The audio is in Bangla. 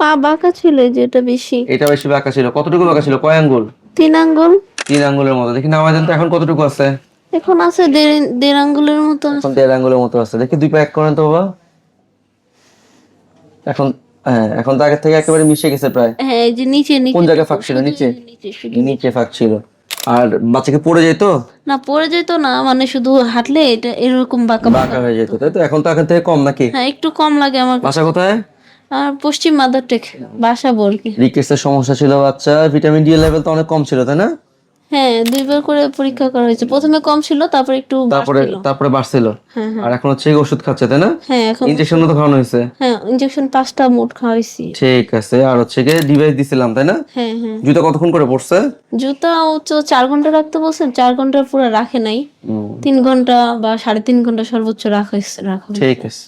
পা বাঁকা ছিল এই যে এটা বেশি। এটা বেশি বাঁকা ছিল। কতটুকু বাঁকা ছিল? কয় আঙ্গুল? তিন আঙ্গুল। তিন আঙ্গুলের মতো। দেখি নামাজ তো এখন কতটুকু আছে? এখন আছে দেড় আঙ্গুলের মতো এখন দেড় আঙ্গুলের মতো আছে। দেখি দুই পা এক করেন তো বাবা। এখন হ্যাঁ এখন তো আগের থেকে একেবারে মিশে গেছে প্রায়। হ্যাঁ এই যে নিচে নিচে কোন জায়গায় ফাঁক ছিল? নিচে? নিচে। নিচে ফাঁক ছিল। আর বাচ্চাকে পড়ে যেত? না পড়ে যেত না মানে শুধু হাঁটলে এটা এরকম বাঁকা বাঁকা। বাঁকা হয়ে যেত। তাই তো এখন তো আগের থেকে কম নাকি? হ্যাঁ একটু কম লাগে আমার বাসা কোথায়? আর পশ্চিম মাদার টেক বাসা বর্গি রিকেটসের সমস্যা ছিল বাচ্চা ভিটামিন ডি লেভেল তো অনেক কম ছিল তাই না? হ্যাঁ দুইবার করে পরীক্ষা করা হয়েছে। প্রথমে কম ছিল তারপর একটু তারপরে তারপরে বাড়ছিল। হ্যাঁ হ্যাঁ। আর এখন হচ্ছে ওষুধ খাচ্ছে তাই না? হ্যাঁ এখন ইনজেকশনও তো খাওয়ানো হয়েছে। হ্যাঁ ইনজেকশন পাঁচটা মোট খাওয়াইছি। ঠিক আছে আর হচ্ছে গিয়ে ডিভাইস দিছিলাম তাই না? হ্যাঁ হ্যাঁ। জুতা কতক্ষণ করে পড়ছে জুতা তো চার ঘণ্টা রাখতে বলছেন চার ঘণ্টা পুরো রাখে নাই। তিন ঘণ্টা বা সাড়ে তিন ঘণ্টা সর্বোচ্চ রাখা রাখা ঠিক আছে।